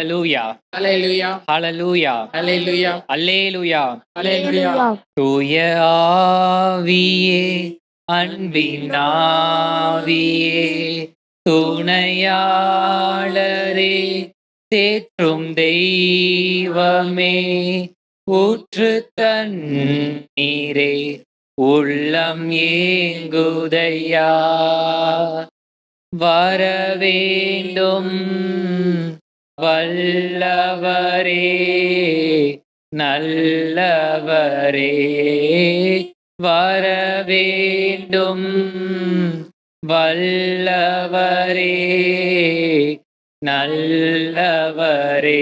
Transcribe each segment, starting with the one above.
ஹalleluya Hallelujah. ஹalleluya Hallelujah. அல்லேலூயா Hallelujah. தூய ஆவியே அன்பின் ஆவியே துணையாளரே தேற்றும் தெய்வமே ஊற்று தண்ணீரே உள்ளம் ஏங்குதையா வர வேண்டும் வல்லவரே நல்லவரே வர வேண்டும் வல்லவரே நல்லவரே.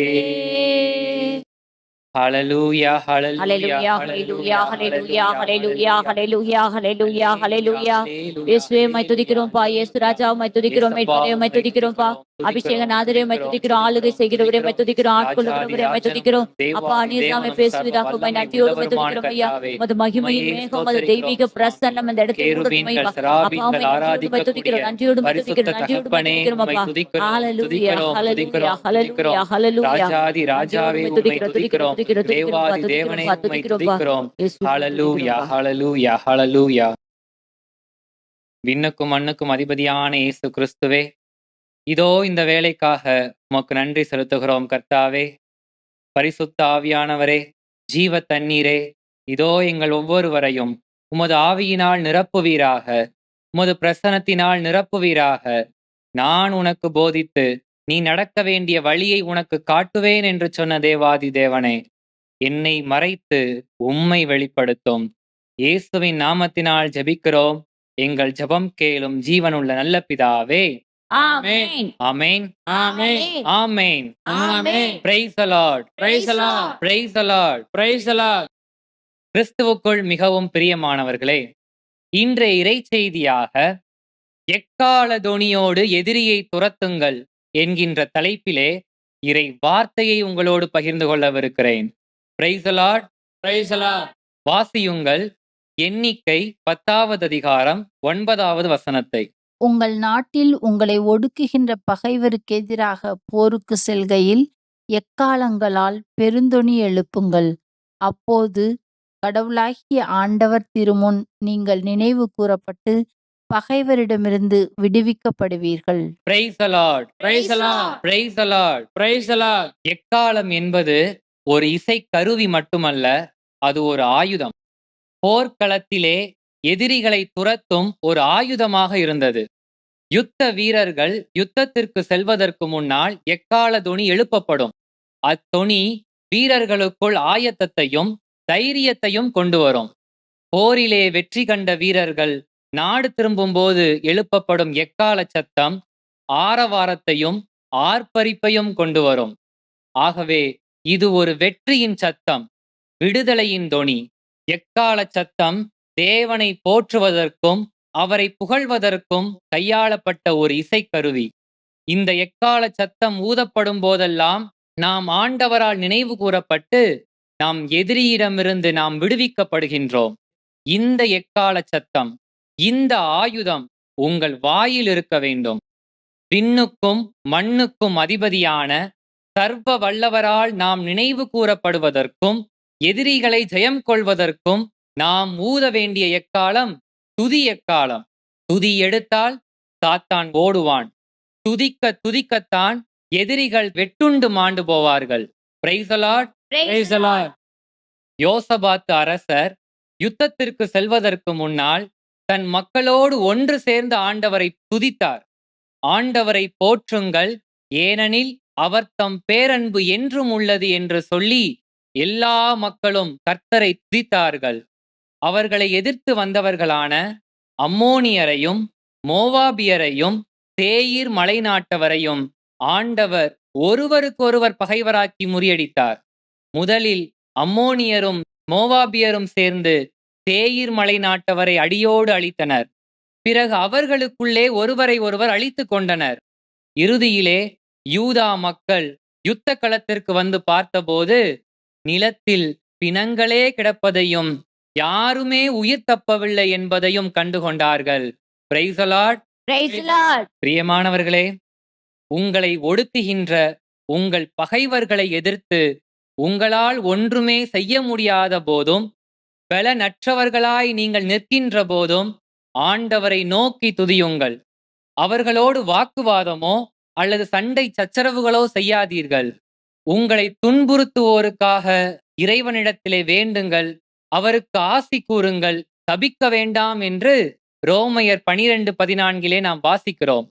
Hallelujah, hallelujah, hallelujah, hallelujah, hallelujah, hallelujah, hallelujah, hallelujah. இயேசுவே உம்மை துதிக்கிறோம் பா இயேசு ராஜா உம்மை துதிக்கிறோம் மேட்பரே உம்மை துதிக்கிறோம் பா அபிஷேக நாதரே உம்மை துதிக்கிறோம் ஆளுகை செய்கிறவரே உம்மை துதிக்கிறோம். ஆட்கொள்கிறவரே உம்மை துதிக்கிறோம். அப்பா நீர் நாமே பேசுவதாக உம்மை நன்றியோடு உம்மை துதிக்கிறோம் ஐயா. உமது மகிமையும் மேகம் உமது தெய்வீக பிரசன்னம் அந்த இடத்தில் முழுவதும் ஐயா அப்பா உம்மை துதிக்கிறோம் நன்றியோடு உம்மை துதிக்கிறோம் நன்றியோடு உம்மை துதிக்கிறோம் அப்பா. ஹalleluya ஹalleluya ஹalleluya ஹalleluya. துதிக்கிறோம். தேவாதி தேவனே உம்மை துதிக்கிறோம். ஹalleluya ஹalleluya ஹalleluya விண்ணுக்கும் மண்ணுக்கும் அதிபதியான இயேசு கிறிஸ்துவே இதோ இந்த வேலைக்காக உமக்கு நன்றி செலுத்துகிறோம் கர்த்தாவே. பரிசுத்த ஆவியானவரே ஜீவ தண்ணீரே இதோ எங்கள் ஒவ்வொருவரையும் உமது ஆவியினால் நிரப்புவீராக உமது பிரசனத்தினால் நிரப்புவீராக. நான் உனக்கு போதித்து நீ நடக்க வேண்டிய வழியை உனக்கு காட்டுவேன் என்று சொன்ன தேவாதி தேவனே. என்னை மறைத்து உம்மை வெளிப்படுத்தும். இயேசுவின் நாமத்தினால் ஜெபிக்கிறோம். எங்கள் ஜெபம் கேளும் ஜீவனுள்ள நல்ல பிதாவே. ஆமென். பிரைஸ். பிரைஸ். கிறிஸ்துவுக்குள் மிகவும் பிரியமானவர்களே இன்றைய இறைச்செய்தியாக எக்கால தொனியோடு எதிரியை துரத்துங்கள் என்கின்ற தலைப்பிலே இறை வார்த்தையை உங்களோடு பகிர்ந்து கொள்ளவிருக்கிறேன். வாசியுங்கள் எண்ணிக்கை பத்தாவது அதிகாரம் ஒன்பதாவது வசனத்தை. உங்கள் நாட்டில் உங்களை ஒடுக்குகின்ற பகைவருக்கு எதிராக போருக்கு செல்கையில் எக்காலங்களால் பெருந்தொனி எழுப்புங்கள். அப்போது கடவுளாகிய ஆண்டவர் திருமுன் நீங்கள் நினைவு கூறப்பட்டு பகைவரிடமிருந்து விடுவிக்கப்படுவீர்கள். எக்காலம் என்பது ஒரு இசை கருவி மட்டுமல்ல அது ஒரு ஆயுதம். போர்க்களத்திலே எதிரிகளை துரத்தும் ஒரு ஆயுதமாக இருந்தது. யுத்த வீரர்கள் யுத்தத்திற்கு செல்வதற்கு முன்னால் எக்கால தொனி எழுப்பப்படும். அத்தொனி வீரர்களுக்குள் ஆயத்தத்தையும் தைரியத்தையும் கொண்டு வரும். போரிலே வெற்றி கண்ட வீரர்கள் நாடு திரும்பும்போது எழுப்பப்படும் எக்கால சத்தம் ஆரவாரத்தையும் ஆர்ப்பரிப்பையும் கொண்டு வரும். ஆகவே இது ஒரு வெற்றியின் சத்தம் விடுதலையின் தொனி. எக்கால சத்தம் தேவனை போற்றுவதற்கும் அவரை புகழ்வதற்கும் கையாளப்பட்ட ஒரு இசைக்கருவி. இந்த எக்கால சத்தம் ஊதப்படும் போதெல்லாம் நாம் ஆண்டவரால் நினைவு கூறப்பட்டு நாம் எதிரியிடமிருந்து நாம் விடுவிக்கப்படுகின்றோம். இந்த எக்கால சத்தம் இந்த ஆயுதம் உங்கள் வாயில் இருக்க வேண்டும். விண்ணுக்கும் மண்ணுக்கும் அதிபதியான சர்வ வல்லவரால் நாம் நினைவு கூறப்படுவதற்கும் எதிரிகளை ஜெயம் கொள்வதற்கும் நாம் ஊத வேண்டிய எக்காலம்? துதி எக்காலம்? துதி எடுத்தால் சாத்தான் ஓடுவான். துதிக்க துதிக்கத்தான் எதிரிகள் வெட்டுண்டு மாண்டு போவார்கள். Praise the Lord. Praise the Lord. யோசபாத்து அரசர் யுத்தத்திற்கு செல்வதற்கு முன்னால் தன் மக்களோடு ஒன்று சேர்ந்து ஆண்டவரை துதித்தார். ஆண்டவரை போற்றுங்கள் ஏனெனில் அவர் தம் பேரன்பு என்றும் உள்ளது என்று சொல்லி எல்லா மக்களும் கர்த்தரை துதித்தார்கள். அவர்களை எதிர்த்து வந்தவர்களான அம்மோனியரையும் மோவாபியரையும் தேயிர் மலைநாட்டவரையும் ஆண்டவர் ஒருவருக்கொருவர் பகைவராக்கி முறியடித்தார். முதலில் அம்மோனியரும் மோவாபியரும் சேர்ந்து தேயிர் மலை நாட்டவரை அடியோடு அழித்தனர். பிறகு அவர்களுக்குள்ளே ஒருவரை ஒருவர் அழித்துக் கொண்டனர். இறுதியிலே யூதா மக்கள் யுத்த களத்திற்கு வந்து பார்த்தபோது நிலத்தில் பிணங்களே கிடப்பதையும் யாருமே உயிர் தப்பவில்லை என்பதையும் கண்டுகொண்டார்கள். பிரியமானவர்களே உங்களை ஒடுக்குகின்ற உங்கள் பகைவர்களை எதிர்த்து உங்களால் ஒன்றுமே செய்ய முடியாத போதும் பலனற்றவர்களாய் நீங்கள் நிற்கின்ற போதும் ஆண்டவரை நோக்கி துதியுங்கள். அவர்களோடு வாக்குவாதமோ அல்லது சண்டை சச்சரவுகளோ செய்யாதீர்கள். உங்களை துன்புறுத்துவோருக்காக இறைவனிடத்திலே வேண்டுங்கள். அவருக்கு ஆசி கூறுங்கள். தபிக்க வேண்டாம் என்று ரோமையர் பனிரெண்டு பதினான்கிலே நாம் வாசிக்கிறோம்.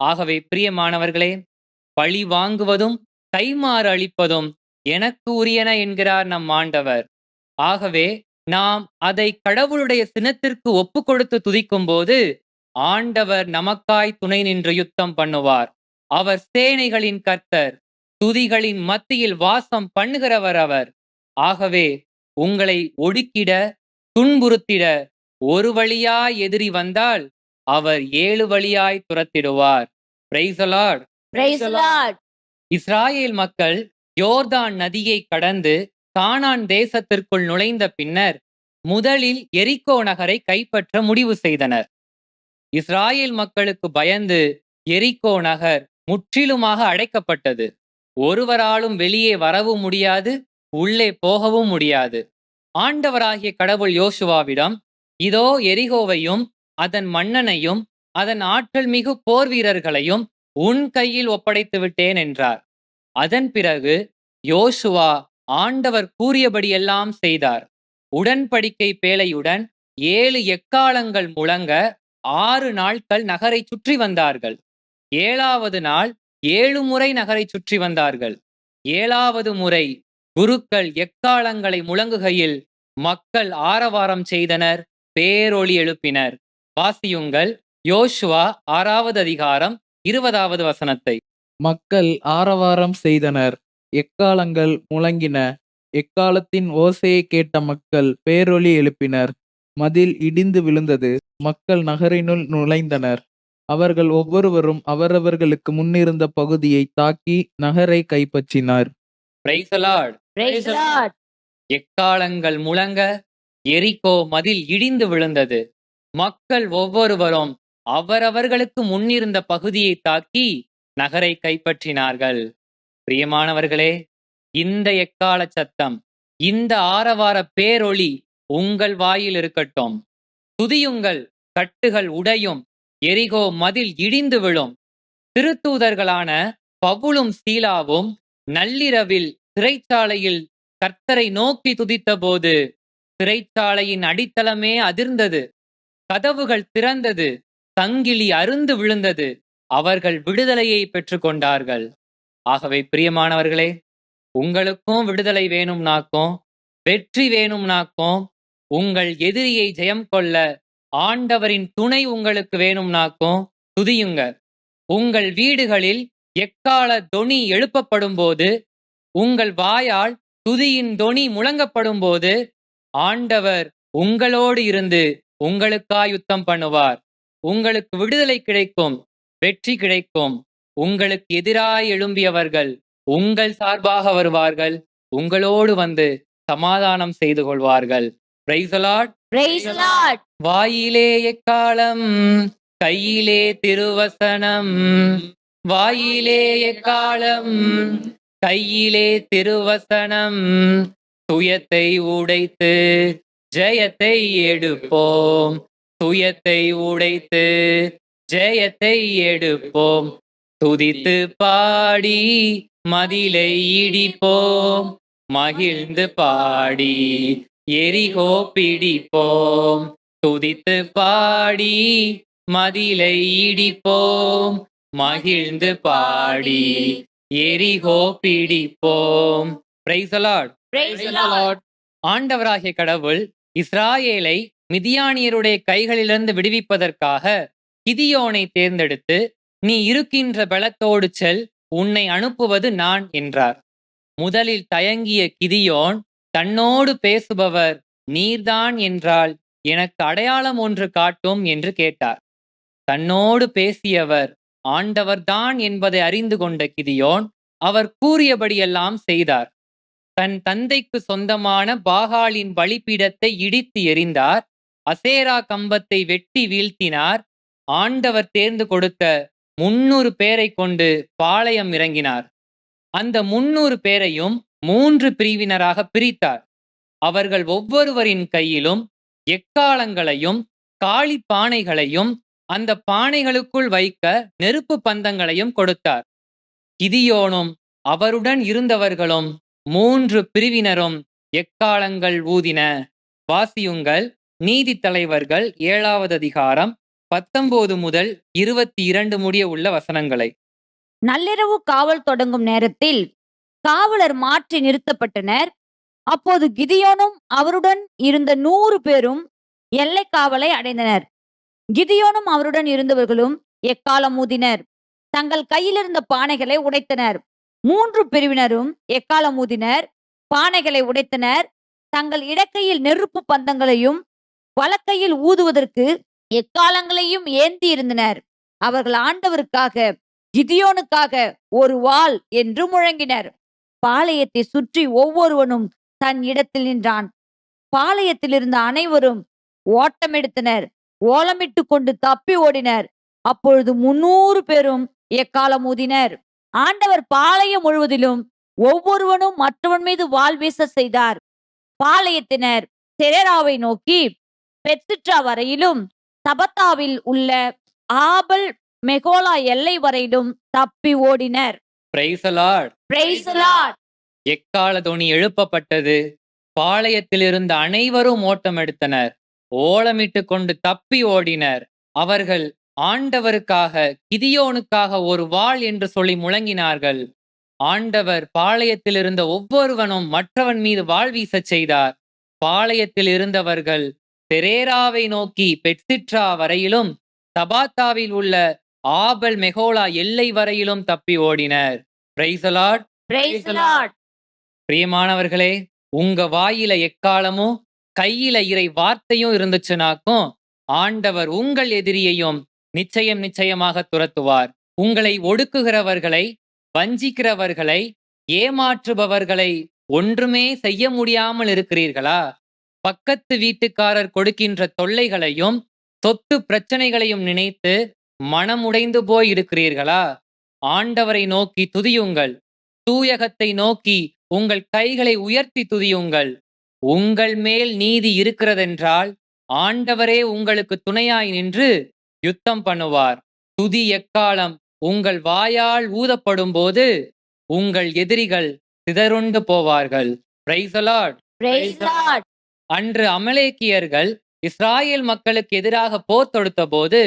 ஆகவே பிரியமானவர்களே பழி வாங்குவதும் கைமாறு அளிப்பதும் எனக்கு உரியன என்கிறார் நம் ஆண்டவர். ஆகவே நாம் அதை கடவுளுடைய சினத்திற்கு ஒப்பு கொடுத்து துதிக்கும் போது ஆண்டவர் நமக்காய் துணை நின்று யுத்தம் பண்ணுவார். அவர் சேனைகளின் கர்த்தர் துதிகளின் மத்தியில் வாசம் பண்ணுகிறவர் அவர். ஆகவே உங்களை ஒடுக்கிட துன்புறுத்திட ஒரு வழியாய் எதிரி வந்தால் அவர் ஏழு வழியாய் துரத்திடுவார். இஸ்ராயேல் மக்கள் யோர்தான் நதியை கடந்து கானான் தேசத்திற்குள் நுழைந்த பின்னர் முதலில் எரிக்கோ நகரை கைப்பற்ற முடிவு செய்தனர். இஸ்ராயேல் மக்களுக்கு பயந்து எரிக்கோ நகர் முற்றிலுமாக அடைக்கப்பட்டது. ஒருவராலும் வெளியே வரவும் முடியாது உள்ளே போகவும் முடியாது. ஆண்டவராகிய கடவுள் யோசுவாவிடம் இதோ எரிகோவையும் அதன் மன்னனையும் அதன் ஆற்றல் மிகு போர் வீரர்களையும் உன் கையில் ஒப்படைத்து விட்டேன் என்றார். அதன் பிறகு யோசுவா ஆண்டவர் கூறியபடியெல்லாம் செய்தார். உடன்படிக்கை பேழையுடன் ஏழு எக்காலங்கள் முழங்க ஆறு நாட்கள் நகரை சுற்றி வந்தார்கள். ஏழாவது நாள் ஏழு முறை நகரை சுற்றி வந்தார்கள். ஏழாவது முறை குருக்கள் எக்காலங்களை முழங்குகையில் மக்கள் ஆரவாரம் செய்தனர் பேரொளி எழுப்பினர். வாசியுங்கள் யோசுவா ஆறாவது அதிகாரம் இருபதாவது வசனத்தை. மக்கள் ஆரவாரம் செய்தனர் எக்காலங்கள் முழங்கின. எக்காலத்தின் ஓசையை கேட்ட மக்கள் பேரொலி எழுப்பினர். மதில் இடிந்து விழுந்தது மக்கள் நகரினுள் நுழைந்தனர். அவர்கள் ஒவ்வொருவரும் அவரவர்களுக்கு முன்னிருந்த பகுதியை தாக்கி நகரை கைப்பற்றினார் Praise the Lord. Praise the Lord. எக்காலங்கள் முழங்க எரிகோ மதில் இடிந்து விழுந்தது மக்கள் ஒவ்வொருவரும் அவரவர்களுக்கு முன்னிருந்த பகுதியை தாக்கி நகரை கைப்பற்றினார்கள் பிரியமானவர்களே இந்த எக்கால சத்தம் இந்த ஆரவார பேரொளி உங்கள் வாயில் இருக்கட்டும் துதியுங்கள் கட்டுகள் உடையும் எரிகோ மதில் இடிந்து விழும். திருத்தூதர்களான பவுலும் சீலாவும் நள்ளிரவில் சிறைச்சாலையில் கர்த்தரை நோக்கி துதித்தபோது சிறைச்சாலையின் அடித்தளமே அதிர்ந்தது. கதவுகள் திறந்தது. சங்கிலி அருந்து விழுந்தது. அவர்கள் விடுதலையை பெற்றுக்கொண்டார்கள். ஆகவே பிரியமானவர்களே உங்களுக்கும் விடுதலை வேணும்னாக்கும் வெற்றி வேணும்னாக்கும் உங்கள் எதிரியை ஜெயம் கொள்ள ஆண்டவரின் துணை உங்களுக்கு வேணும்னாக்கும் துதியுங்க. உங்கள் வீடுகளில் எக்கால தொனி எழுப்பப்படும் போது உங்கள் வாயால் துதியின் தொனி முழங்கப்படும் போது ஆண்டவர் உங்களோடு இருந்து உங்களுக்காய் யுத்தம் பண்ணுவார். உங்களுக்கு விடுதலை கிடைக்கும் வெற்றி கிடைக்கும். உங்களுக்கு எதிராய் எழும்பியவர்கள் உங்கள் சார்பாக வருவார்கள். உங்களோடு வந்து சமாதானம் செய்து கொள்வார்கள். பிரைசலாட் வாயிலே எக்காலம் கையிலே திருவசனம். வாயிலே எக்காலம் கையிலே திருவசனம். துயத்தை உடைத்து ஜெயத்தை எடுப்போம். துயத்தை உடைத்து ஜெயத்தை எடுப்போம். துதித்து பாடி மதிலை இடிப்போம். மகிழ்ந்து பாடி எரிகோ பிடிப்போம். துதித்து பாடி மதிலை இடிப்போம். மகிழ்ந்து பாடி எரிகோ பிடிப்போம். Praise the Lord. Praise the Lord. ஆண்டவராகிய கடவுள் இஸ்ராயேலை மிதியானியருடைய கைகளிலிருந்து விடுவிப்பதற்காக கிதியோனை தேர்ந்தெடுத்து நீ இருக்கின்ற பலத்தோடு செல் உன்னை அனுப்புவது நான் என்றார். முதலில் தயங்கிய கிதியோன் தன்னோடு பேசுபவர் நீர்தான் என்றால் எனக்கு அடையாளம் ஒன்று காட்டும் என்று கேட்டார். தன்னோடு பேசியவர் ஆண்டவர்தான் என்பதை அறிந்து கொண்ட கிதியோன் அவர் கூறியபடியெல்லாம் செய்தார். தன் தந்தைக்கு சொந்தமான பாகாலின் பலிபீடத்தை இடித்து எறிந்தார். அசேரா கம்பத்தை வெட்டி வீழ்த்தினார். ஆண்டவர் தேர்ந்து கொடுத்த முன்னூறு பேரை கொண்டு பாளையம் இறங்கினார். அந்த முன்னூறு பேரையும் மூன்று பிரிவினராக பிரித்தார். அவர்கள் ஒவ்வொருவரின் கையிலும் எக்காலங்களையும் காளி பானைகளையும் அந்த பானைகளுக்குள் வைக்க நெருப்பு பந்தங்களையும் கொடுத்தார். கிதியோனும் அவருடன் இருந்தவர்களும் மூன்று பிரிவினரும் எக்காலங்கள் ஊதின வாசியுங்கள். நீதி தலைவர்கள் ஏழாவது அதிகாரம் பத்தொன்பது முதல் இருபத்தி இரண்டு முடிய உள்ள வசனங்களை. நள்ளிரவு காவல் தொடங்கும் நேரத்தில் காவலர் மாற்றி நிறுத்தப்பட்டனர். அப்போது கிதியோனும் அவருடன் இருந்த நூறு பேரும் எல்லை காவலை அடைந்தனர். கிதியோனும் அவருடன் இருந்தவர்களும் எக்காலம் ஊதினர். தங்கள் கையில் இருந்த பானைகளை உடைத்தனர். மூன்று பிரிவினரும் எக்காலம் ஊதினர்? பானைகளை உடைத்தனர். தங்கள் இடக்கையில் நெருப்பு பந்தங்களையும் வலக்கையில் ஊதுவதற்கு எக்காலங்களையும் ஏந்தி இருந்தனர். அவர்கள் ஆண்டவருக்காக கிதியோனுக்காக ஒரு வாள் என்று முழங்கினர். பாளையத்தை சுற்றி ஒவ்வொருவனும் தன் இடத்தில் நின்றான். பாளையத்தில் இருந்த அனைவரும் ஓட்டமெடுத்தனர். ஓலமிட்டு கொண்டு தப்பி ஓடினர். அப்பொழுது முன்னூறு பேரும் எக்காலம் ஊதினர். ஆண்டவர் பாளையம் முழுவதிலும் ஒவ்வொருவனும் மற்றவன் மீது வாள் வீச செய்தார். பாளையத்தினர் செரேராவை நோக்கி பெத்துட்ரா வரையிலும் தபத்தாவில் உள்ள ஆபல் மெகோலா எல்லை வரையிலும் தப்பி ஓடினர். எக்கால தொனி எழுப்பப்பட்டது? பாளையத்தில் இருந்த அனைவரும் ஓட்டம் எடுத்தனர். ஓலமிட்டு கொண்டு தப்பி ஓடினர். அவர்கள் ஆண்டவருக்காக கிதியோனுக்காக ஒரு வாள் என்று சொல்லி முழங்கினார்கள். ஆண்டவர் பாளையத்தில் இருந்த ஒவ்வொருவனும் மற்றவன் மீது வாள் வீசச் செய்தார். பாளையத்தில் இருந்தவர்கள் தெரேராவை நோக்கி பெட்சிட்ரா வரையிலும் தபாத்தாவில் உள்ள ஆபல் மெகோலா எல்லை வரையிலும் தப்பி ஓடினர். பிரைசலாட் Praise the Lord. பிரியமானவர்களே உங்க வாயில எக்காலமும் கையில இறை வார்த்தையும் இருந்துச்சுனாக்கும் ஆண்டவர் உங்கள் எதிரியையும் நிச்சயம் நிச்சயமாக துரத்துவார். உங்களை ஒடுக்குகிறவர்களை வஞ்சிக்கிறவர்களை ஏமாற்றுபவர்களை ஒன்றுமே செய்ய முடியாமல் இருக்கிறீர்களா? பக்கத்து வீட்டுக்காரர் கொடுக்கின்ற தொல்லைகளையும் சொத்து பிரச்சனைகளையும் நினைத்து மனமுடைந்து போய் இருக்கிறீர்களா ஆண்டவரை நோக்கி துதியுங்கள். தூயகத்தை நோக்கி உங்கள் கைகளை உயர்த்தி துதியுங்கள். உங்கள் மேல் நீதி இருக்கிறதென்றால் ஆண்டவரே உங்களுக்கு துணையாய் நின்று யுத்தம் பண்ணுவார். துதி எக்காலம் உங்கள் வாயால் ஊதப்படும் போது உங்கள் எதிரிகள் சிதறுண்டு போவார்கள். அன்று அமலேக்கியர்கள் இஸ்ராயேல் மக்களுக்கு எதிராக போர் தொடுத்த போது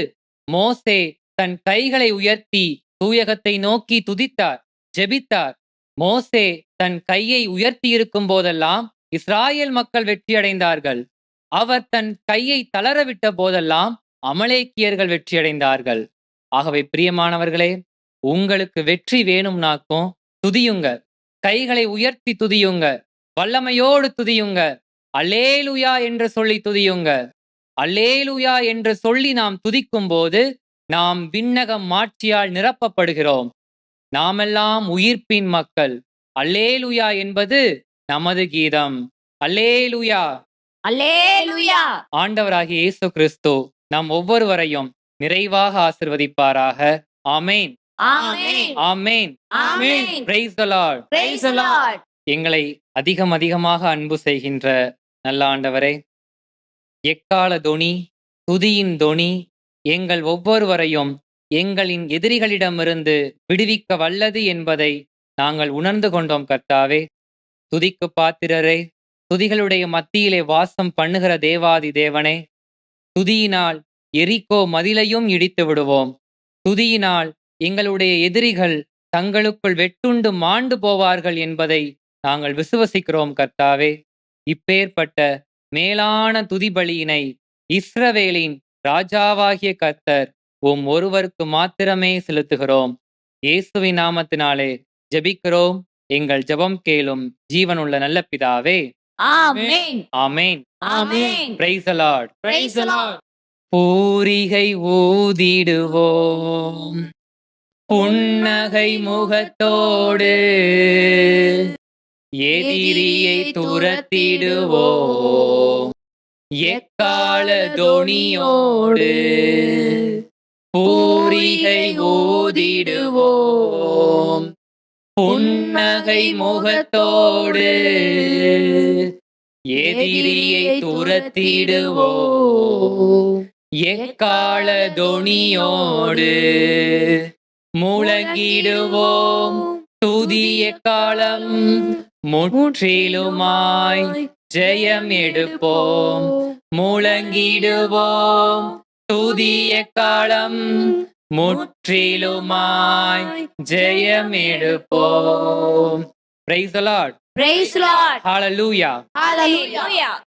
மோசே தன் கைகளை உயர்த்தி தூயகத்தை நோக்கி துதித்தார் ஜெபித்தார். மோசே தன் கையை உயர்த்தி இருக்கும் போதெல்லாம் இஸ்ராயேல் மக்கள் வெற்றியடைந்தார்கள். அவர் தன் கையை தளரவிட்ட போதெல்லாம் அமலேக்கியர்கள் வெற்றியடைந்தார்கள். ஆகவே பிரியமானவர்களே உங்களுக்கு வெற்றி வேணும்னாக்கும் துதியுங்க. கைகளை உயர்த்தி துதியுங்க. வல்லமையோடு துதியுங்க. அலேலுயா என்று சொல்லி துதியுங்க. அல்லேலுயா என்று சொல்லி நாம் துதிக்கும் போது நாம் விண்ணகம் மாட்சியால் நிரப்பப்படுகிறோம். நாமெல்லாம் உயிர்ப்பின் மக்கள். அல்லேலுயா என்பது நமது கீதம். அல்லேலுயா. அல்லேலூயா. ஆண்டவராகிய இயேசு கிறிஸ்து நம் ஒவ்வொருவரையும் நிறைவாக ஆசிர்வதிப்பாராக. ஆமேன். ஆமென். ஆமேன். ஆமென். Praise the Lord. Praise the Lord. எங்களை அதிகம் அதிகமாக அன்பு செய்கின்ற நல்ல ஆண்டவரே எக்கால தொனி துதியின் தொனி எங்கள் ஒவ்வொருவரையும் எங்களின் எதிரிகளிடமிருந்து விடுவிக்க வல்லது என்பதை நாங்கள் உணர்ந்து கொண்டோம் கர்த்தாவே. துதிக்கு பாத்திரரே துதிகளுடைய மத்தியிலே வாசம் பண்ணுகிற தேவாதி தேவனே துதியினால் எரிக்கோ மதிலையும் இடித்து விடுவோம். துதியினால் எங்களுடைய எதிரிகள் தங்களுக்குள் வெட்டுண்டு மாண்டு போவார்கள் என்பதை நாங்கள் விசுவசிக்கிறோம் கர்த்தாவே. இப்பேற்பட்ட மேலான துதிபலியினை இஸ்ரவேலின் ராஜாவாகிய கர்த்தர் உம் ஒருவருக்கு மாத்திரமே செலுத்துகிறோம். இயேசுவின் நாமத்தினாலே ஜெபிக்கிறோம். எங்கள் ஜெபம் கேளும் ஜீவனுள்ள நல்ல பிதாவே. ஆமென். பூரிகை ஊதிடுவோம். புன்னகை முகத்தோடு எதிரியை துரத்திடுவோம். எக்கால தொனியோடு பூரிகை ஓதிடுவோம் புன்னகை முகத்தோடு எதிரியை துரத்திடுவோம். எக்கால தொனியோடு முழங்கிடுவோம். துதிய காலம் முற்றிலுமாய் ஜெயம் எடுப்போம். முழங்கிடுவோம். துதிய காலம் முற்றிலுமாய் ஜெயம் எடுப்போம். Praise Lord Praise Lord. ஹalleluya Hallelujah.